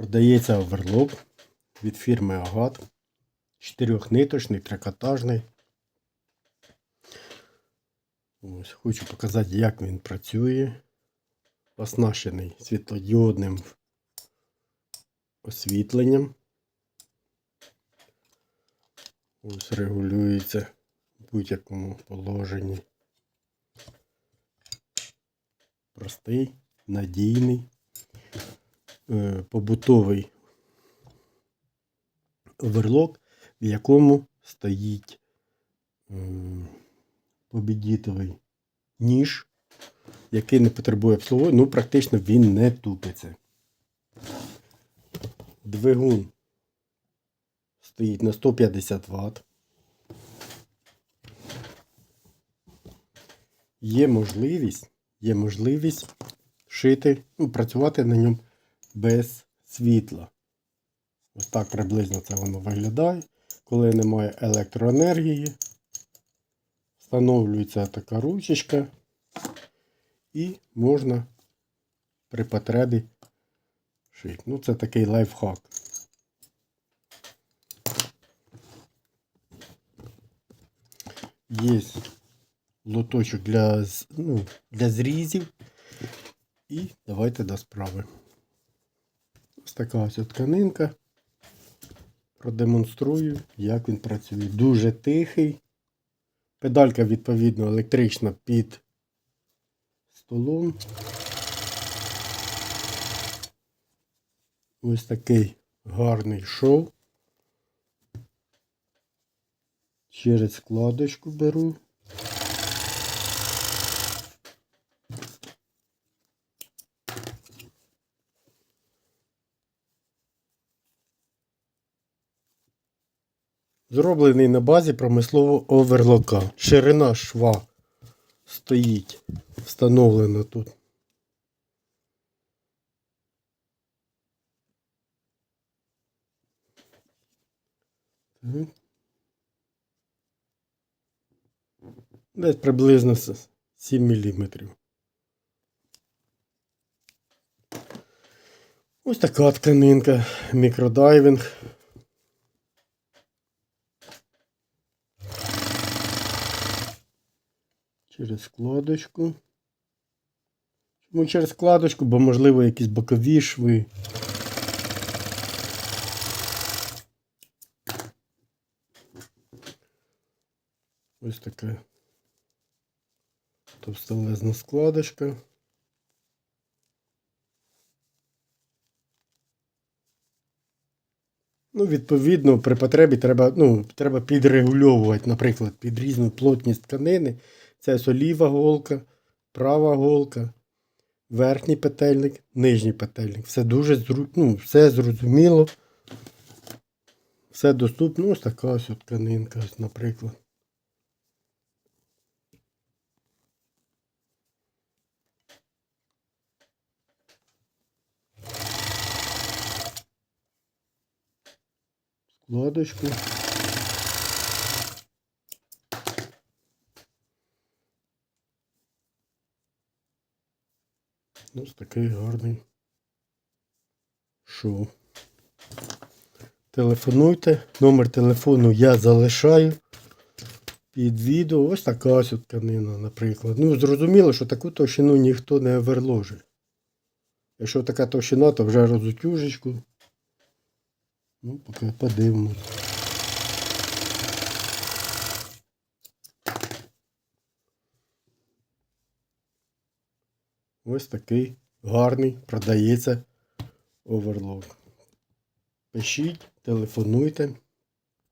Продається оверлок від фірми Агат. Чотирьохниточний, трикотажний. Ось, хочу показати, як він працює. Оснащений світлодіодним освітленням. Ось регулюється в будь-якому положенні. Простий, надійний, побутовий оверлок, в якому стоїть побідітовий ніж, який не потребує обслуговування, ну практично він не тупиться. Двигун стоїть на 150 Вт. Є можливість, є можливість шити, ну, працювати на ньому без світла. Ось так приблизно це воно виглядає. Коли немає електроенергії, встановлюється така ручечка і можна при потребі шити. Ну, це такий лайфхак. Є лоточок для, ну, для зрізів. І давайте до справи. Ось така ось тканинка. Продемонструю, як він працює. Дуже тихий. Педалька, відповідно, електрична під столом. Ось такий гарний шов. Через складочку беру. Зроблений на базі промислового оверлока. Ширина шва стоїть встановлена тут. Десь приблизно 7 мм. Ось така тканинка, мікродайвінг. Через складочку. Чому через складочку, бо можливо якісь бокові шви. Ось така товстолезна складочка. Ну, відповідно, при потребі треба, ну, треба підрегульовувати, наприклад, під різну плотність тканини. Це ось ліва голка, права голка, верхній петельник, нижній петельник. Все дуже ну, все зрозуміло. Все доступно. Ось така ось тканинка, наприклад. Складочку. Ось такий гарний шоу. Телефонуйте. Номер телефону я залишаю під відео. Ось така ось тканина, наприклад. Ну, зрозуміло, що таку товщину ніхто не оверложить. Якщо така товщина, то вже розутюжечку. Ну, поки подивимось. Ось такий гарний продається оверлок. Пишіть, телефонуйте.